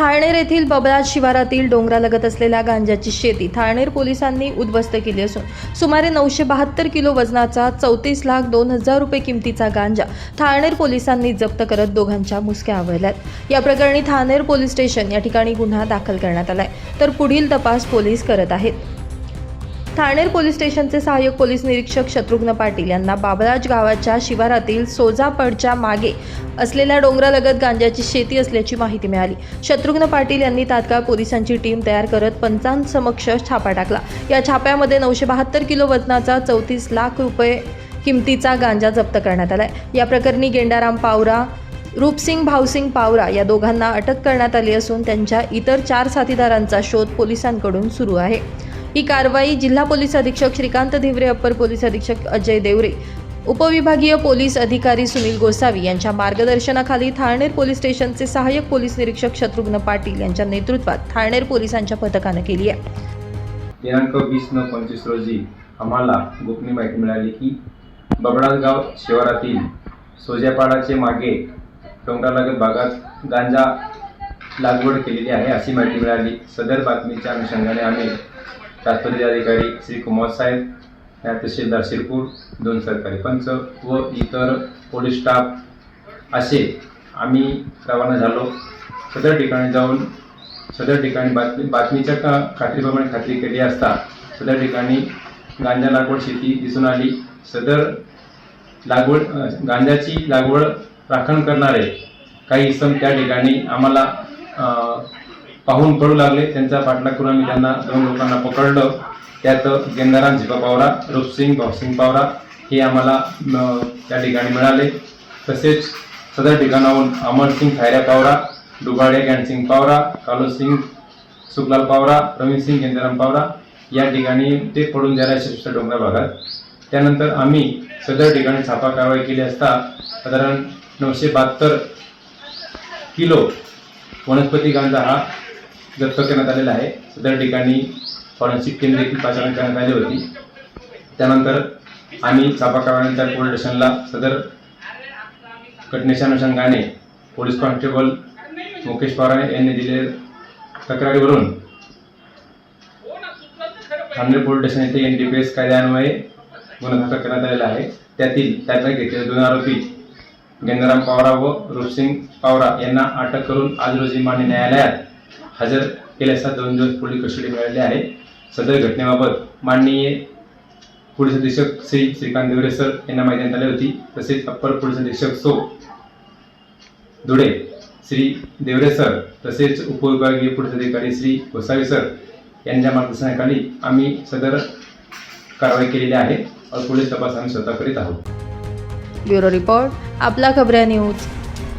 थाळनेर येथील बबराज शिवारातील डोंगरालगत असलेल्या गांजाची शेती थाळनेर पोलिसांनी उद्ध्वस्त केली असून सुमारे नऊशे बहात्तर किलो वजनाचा चौतीस लाख दोन हजार रुपये किमतीचा गांजा थाळनेर पोलिसांनी जप्त करत दोघांच्या मुसक्या आवळल्यात या प्रकरणी थाळनेर पोलीस स्टेशन या ठिकाणी गुन्हा दाखल करण्यात आलाय. तर पुढील तपास पोलीस करत आहेत. ठाणेर पोलीस स्टेशनचे सहाय्यक पोलीस निरीक्षक शत्रुघ्न पाटील यांना बाबराज गावाच्या शिवारातील सोजापडच्या मागे असलेल्या डोंगरालगत गांजाची शेती असल्याची माहिती मिळाली. शत्रुघ्न पाटील यांनी तात्काळ पोलिसांची टीम तयार करत पंचांसमक्ष छापा टाकला. या छाप्यामध्ये नऊशे बहात्तर किलो वजनाचा चौतीस लाख रुपये किमतीचा गांजा जप्त करण्यात आला आहे या प्रकरणी गेंडाराम पावरा रूपसिंग भावसिंग पावरा या दोघांना अटक करण्यात आली असून त्यांच्या इतर चार साथीदारांचा शोध पोलिसांकडून सुरू आहे. ही कारवाई जिल्हा पोलीस अधीक्षक श्रीकांत धिवरे अप्पर पोलीस अधीक्षक अजय देवरे उपविभागीय पोलीस अधिकारी सुनील गोसावी यांच्या मार्गदर्शनाखाली थाळनेर पोलीस स्टेशनचे सहाय्यक पोलीस निरीक्षक शत्रुघ्न पाटील यांच्या नेतृत्वात थाळनेर पोलिसांच्या पथकानं केली आहे. दिनांक वीस नऊ पंचवीस रोजी आम्हाला गोपनीय माहिती मिळाली की बबडासगाव शिवारातील सोजापाडाचे मागे डोंगरालगत भागात गांजा लागवड केलेली आहे अशी माहिती मिळाली. सदर बातमीच्या अनुषंगाने आम्ही तात्पर्य अधिकारी श्री कुमार साहेब या तहसीलदार शिरपूर दोन सरकारी पंच व इतर पोलीस स्टाफ असे आम्ही रवाना झालो. सदर ठिकाणी जाऊन सदर ठिकाणी बातमी बातमीच्या का खात्रीप्रमाणे खात्री केली असता सदर ठिकाणी गांजा लागवड शेती दिसून आली. सदर लागवड गांजाची लागवड राखण करणारे काही इसम त्या ठिकाणी आम्हाला पाहून पडू लागले. त्यांचा पाठलाग करून आम्ही त्यांना दोन लोकांना पकडलं त्यात गेंदाराम झिपा पावरा रूपसिंग भावसिंग पावरा हे आम्हाला त्या ठिकाणी मिळाले. तसेच सदर ठिकाणाहून अमरसिंग खायऱ्या पावरा डुबाडे गॅनसिंग पावरा कालोसिंग सुखलाल पावरा प्रवीणसिंग गेंदाराम पावरा या ठिकाणी ते पडून द्यायला शिष्ट डोंगरा भागात. त्यानंतर आम्ही सदर ठिकाणी छापा कारवाई केली असता साधारण नऊशे बहात्तर किलो वनस्पती गांजा हा जप्त करण्यात आलेला आहे. सदर ठिकाणी फॉरेन्सिक टीम देखील पाचारण करण्यात आली होती. त्यानंतर आम्ही छापा कारवाईनंतर पोलीस स्टेशनला सदर घटनेच्या अनुषंगाने पोलीस कॉन्स्टेबल मुकेश पवार यांनी दिलेल्या तक्रारीवरून. ठाणे पोलीस स्टेशन येथे एन डी पी एस कायद्यान्वये गुन्हा दाखल करण्यात आलेला आहे. त्यातील त्याचा घेतलेले दोन आरोपी गेंदाराम पावरा व रूपसिंग पावरा यांना अटक करून आज रोजी मान्य न्यायालयात हजर केले असता दोन दिवस पोलीस कस्टडी मिळाली आहे. सदर घटनेबाबत माननीय पोलीस अधीक्षक श्री श्रीकांत देवरे सर यांना माहिती देण्यात आली होती. तसेच अप्पर पोलीस अधीक्षक सो धुळे श्री देवरे सर तसेच उपविभागीय पोलीस अधिकारी श्री गोसावी सर यांच्या मार्गदर्शनाखाली आम्ही सदर कारवाई केलेली आहे. और पोलीस तपास आम्ही स्वतः करीत आहोत. ब्युरो रिपोर्ट आपला खबऱ्या न्यूज.